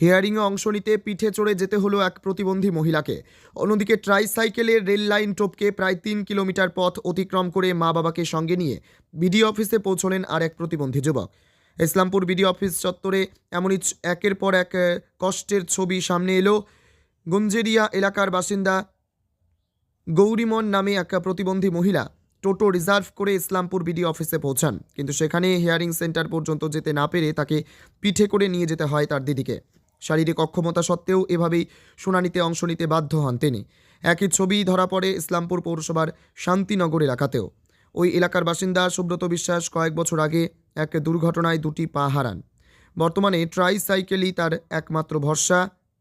হিয়ারিংয়ে অংশ নিতে পিঠে চড়ে যেতে হলো এক প্রতিবন্ধী মহিলাকে। অন্যদিকে ট্রাইসাইকেলের রেল লাইন টপকে প্রায় তিন কিলোমিটার পথ অতিক্রম করে মা বাবাকে সঙ্গে নিয়ে বিডিও অফিসে পৌঁছলেন আর এক প্রতিবন্ধী যুবক। ইসলামপুর বিডিও অফিস চত্বরে এমনই একের পর এক কষ্টের ছবি সামনে এলো। গুঞ্জেরিয়া এলাকার বাসিন্দা গৌরীমন নামে এক প্রতিবন্ধী মহিলা টোটো রিজার্ভ করে ইসলামপুর বিডিও অফিসে পৌঁছান। কিন্তু সেখানে হিয়ারিং সেন্টার পর্যন্ত যেতে না পেরে তাকে পিঠে করে নিয়ে যেতে হয় তার দিদিকে। শারীরিক অক্ষমতা সত্ত্বেও এভাবেই শুনানিতে অংশ নিতে বাধ্য হন তিনি। একই ছবি ধরা পড়ে ইসলামপুর পৌরসভার শান্তিনগর এলাকাতেও। ওই এলাকার বাসিন্দা সুব্রত বিশ্বাস কয়েক বছর আগে এক দুর্ঘটনায় দুটি পা হারান। বর্তমানে ট্রাইসাইকেলই তার একমাত্র ভরসা।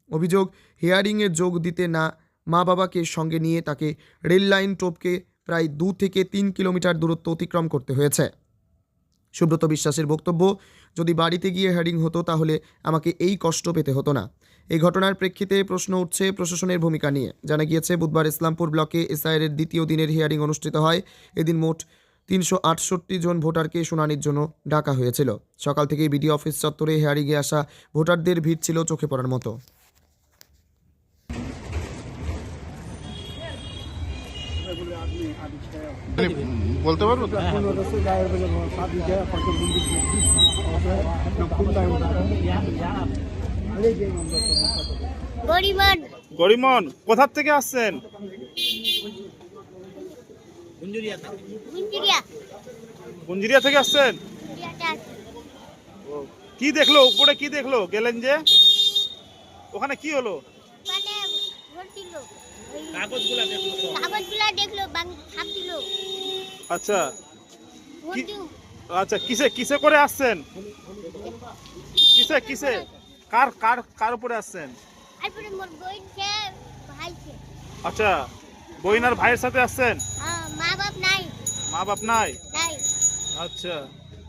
অভিযোগ, হিয়ারিংয়ে যোগ দিতে না মা বাবাকে সঙ্গে নিয়ে তাকে রেল লাইন টোপকে প্রায় দু থেকে তিন কিলোমিটার দূরত্ব অতিক্রম করতে হয়েছে। সুব্রত বিশ্বাসের বক্তব্য, যদি বাড়িতে গিয়ে হ্যারিং হতো, তাহলে আমাকে এই কষ্ট পেতে হতো না। এই ঘটনার প্রেক্ষিতে প্রশ্ন উঠছে প্রশাসনের ভূমিকা নিয়ে। জানা গিয়েছে, বুধবার ইসলামপুর ব্লকে এসআইয়ের দ্বিতীয় দিনের হিয়ারিং অনুষ্ঠিত হয়। এদিন মোট তিনশো আটষট্টি জন ভোটারকে শুনানির জন্য ডাকা হয়েছিল। সকাল থেকেই বিডিও অফিস চত্বরে হিয়ারিংয়ে আসা ভোটারদের ভিড় ছিল চোখে পড়ার মতো। বলতে পারব তো? গরিমন। কোথার থেকে আসছেন? গুঞ্জুরিয়া গুঞ্জিরিয়া। থেকে আসছেন? কি দেখল? উপরে কি দেখল? গেলেন যে? ওখানে কি হলো? মানে কাগজগুলা দেখল কাগজগুলা দেখল দিল। আচ্ছা। আচ্ছা কিসে কিসে করে আসছেন? কিসে কিসে? কার কার কার উপরে আসছেন? আচ্ছা বইনার ভাইয়ের সাথে আসছেন? হ্যাঁ মা বাপ নাই। মা বাপ নাই? নাই। আচ্ছা।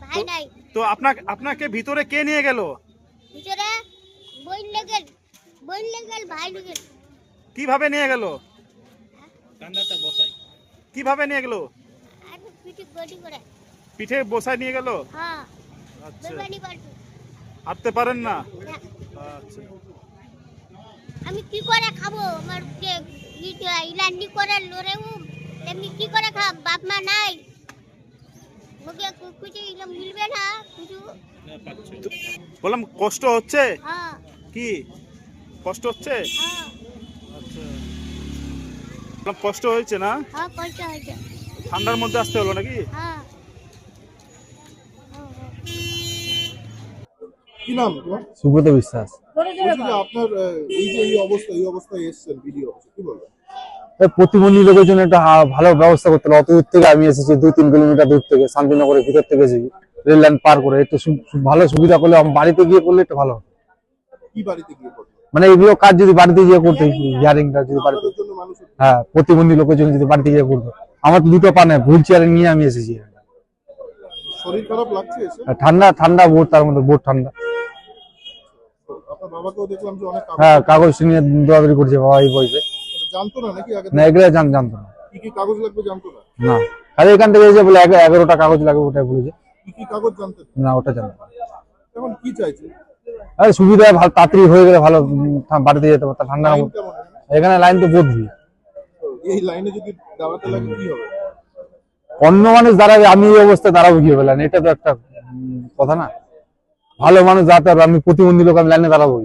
ভাই নাই। তো আপনাকে আপনাকে ভিতরে কে নিয়ে গেল? ভিতরে বইন লেগেল বইন লেগেল ভাই লেগেল। কীভাবে নিয়ে গেল? কীভাবে নিয়ে গেল? পিঠে বসায় নিয়ে গেল? হ্যাঁ। আচ্ছা। হাঁটতে পারেন না? না আচ্ছা। আমি কি করে খাব? আমার ইলান্ডি করে লড়েও এমনি কি করে খাব? বাপ মা নাই। ওকে কু- কিছু ইলা মিলবে না কিছু। বললাম কষ্ট হচ্ছে? হ্যাঁ। কি? কষ্ট হচ্ছে? হ্যাঁ। কষ্ট হয়েছে না? হ্যাঁ কষ্ট হয়েছে। ঠান্ডার মধ্যে আসতে হলো নাকি? হ্যাঁ। হ্যাঁ, হ্যাঁ। কি নাম সুব্রত বিশ্বাস। আপনার এই যে এই অবস্থা এই অবস্থায় এসছেন ভিডিও কি বলবেন? প্রতিবন্ধী লোকের জন্য একটা ভালো ব্যবস্থা করতে হবে। অত দূর থেকে আমি এসেছি দুই তিন কিলোমিটার দূর থেকে শান্তিনগরের ভিতর থেকে এসেছি। রেল লাইন পার করে একটু ভালো সুবিধা করলে বাড়িতে গিয়ে করলে একটু ভালো। কি বাড়িতে গিয়ে করবেন মানে এগুলো কাজ যদি বাড়িতে গিয়ে করতে হিয়ারিংটা যদি বাড়িতে হ্যাঁ প্রতিবন্ধী লোকের জন্য যদি বাড়িতে গিয়ে করতো। আমার তো দুটো পা নেই হুইল চেয়ারে নিয়ে আমি এসেছি। আর ঠান্ডা ঠান্ডা বোর্ড তার মধ্যে বোর্ড ঠান্ডা। কাগজ হ্যাঁ কাগজ নিয়ে দৌড়াদৌড়ি করছে বাবা এই বয়সে। না নাকি এগুলো জানতো না। কি কি কাগজ লাগবে না? না। খালি এখান থেকে এসে বলে এগারোটা কাগজ লাগবে ওটাই বলেছে। না ওটা জানতো না। এখন কি চাইছে? সুবিধা ভালো তাড়াতাড়ি হয়ে গেলে ভালো বাড়িতে যেতে পারতাম ঠান্ডা এখানে লাইন তো বহুত এই লাইনে যদি দাঁড়াতে লাগে কি হবে? অন্য মানুষ দাঁড়াবে আমি এই অবস্থায় দাঁড়াবো কি বলেন এটা তো একটা কথা না। ভালো মানুষ দাঁড়াতে হবে আমি প্রতিবন্ধী লোক আমি লাইনে দাঁড়াবো?